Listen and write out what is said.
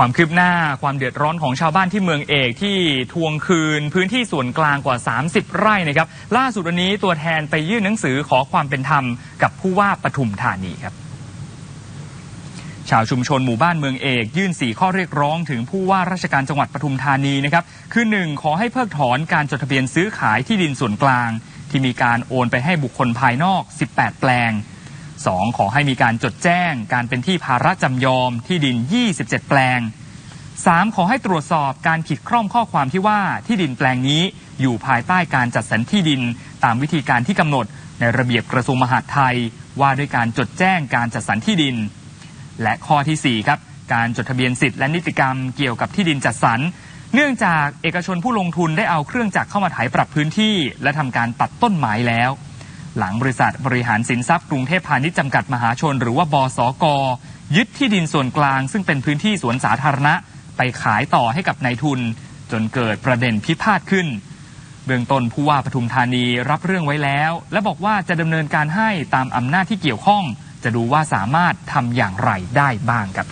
ความคืบหน้าความเดือดร้อนของชาวบ้านที่เมืองเอกที่ทวงคืนพื้นที่ส่วนกลางกว่า 30 ไร่นะครับ ล่าสุดวันนี้ตัวแทนไปยื่นหนังสือขอความเป็นธรรมกับผู้ว่าปทุมธานีครับ ชาวชุมชนหมู่บ้านเมืองเอก ยื่น 4 ข้อเรียกร้องถึงผู้ว่าราชการจังหวัดปทุมธานีนะครับ คือ 1 ขอให้เพิกถอนการจดทะเบียนซื้อขายที่ดินส่วนกลาง ที่มีการโอนไปให้บุคคลภายนอก 18 แปลง 2. ขอให้มีการจดแจ้งการเป็นที่ภาระจำยอมที่ดิน 27 แปลง 3. ขอให้ตรวจสอบการขีดคร่อมข้อความที่ว่าที่ดินแปลงนี้อยู่ภายใต้การจัดสรรที่ดิน ตามวิธีการที่กำหนดในระเบียบกระทรวงมหาดไทย ว่าด้วยการจดแจ้งการจัดสรรที่ดิน และข้อทีสี่4ครับการจดทะเบียนสิทธิและนิติกรรมเกี่ยวกับที่ดินจัดสรรเนื่องจากเอกชนผู้ลงทุนได้เอาเครื่องจักรเข้ามาไถปรับพื้นที่ และทำการตัดต้นไม้แล้ว หลังบริษัทบริหารสินทรัพย์กรุงเทพพาณิชย์จำกัดมหาชน หรือว่าบสก ยึดที่ดินส่วนกลาง ซึ่งเป็นพื้นที่สวนสาธารณะ ไปขายต่อให้กับนายทุน จนเกิดประเด็นพิพาทขึ้น เบื้องต้นผู้ว่าปทุมธานีรับเรื่องไว้แล้ว และบอกว่าจะดำเนินการให้ตามอำนาจที่เกี่ยวข้อง จะดูว่าสามารถทำอย่างไรได้บ้างครับ